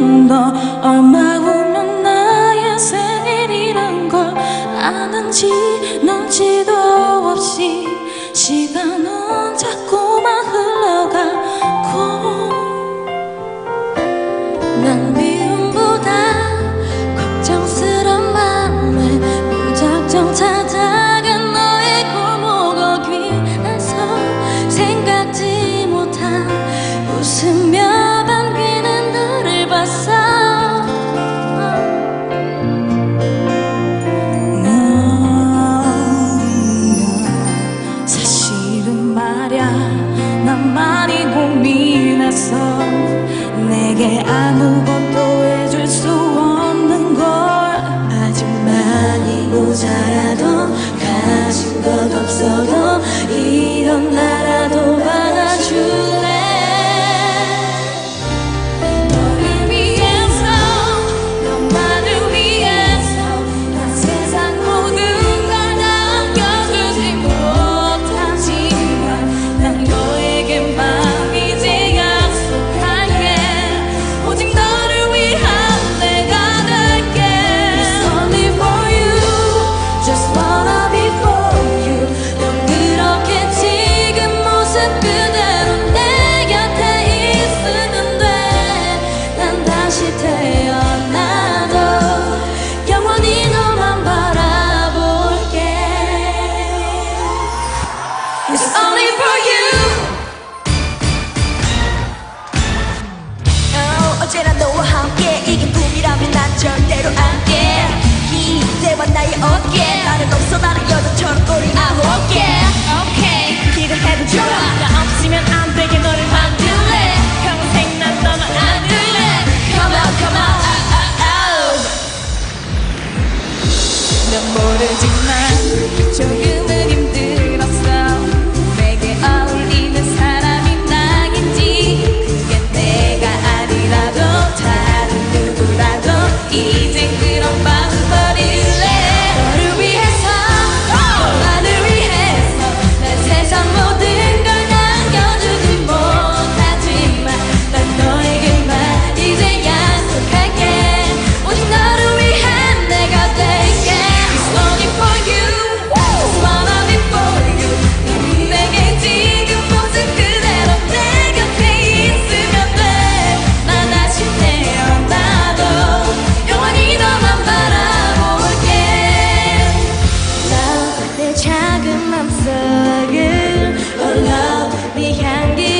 넌너 얼마 후면 나의 생일이란 걸 아는지 넌 지도 없이 시간은 자꾸만 흘러가고 난 미움보다 걱정스런 마음에 무작정 많이 고민했어 내게 아무 이대와 나의 어깨. 나는 없어 다른 여자처럼 우리 아홉 개 오케이 기대해도 좋아. 나 없으면 안 되게 너를 만들래. 평생 난 너만 안을래. Come on come on. 넌 모르지만 저 once again. A love.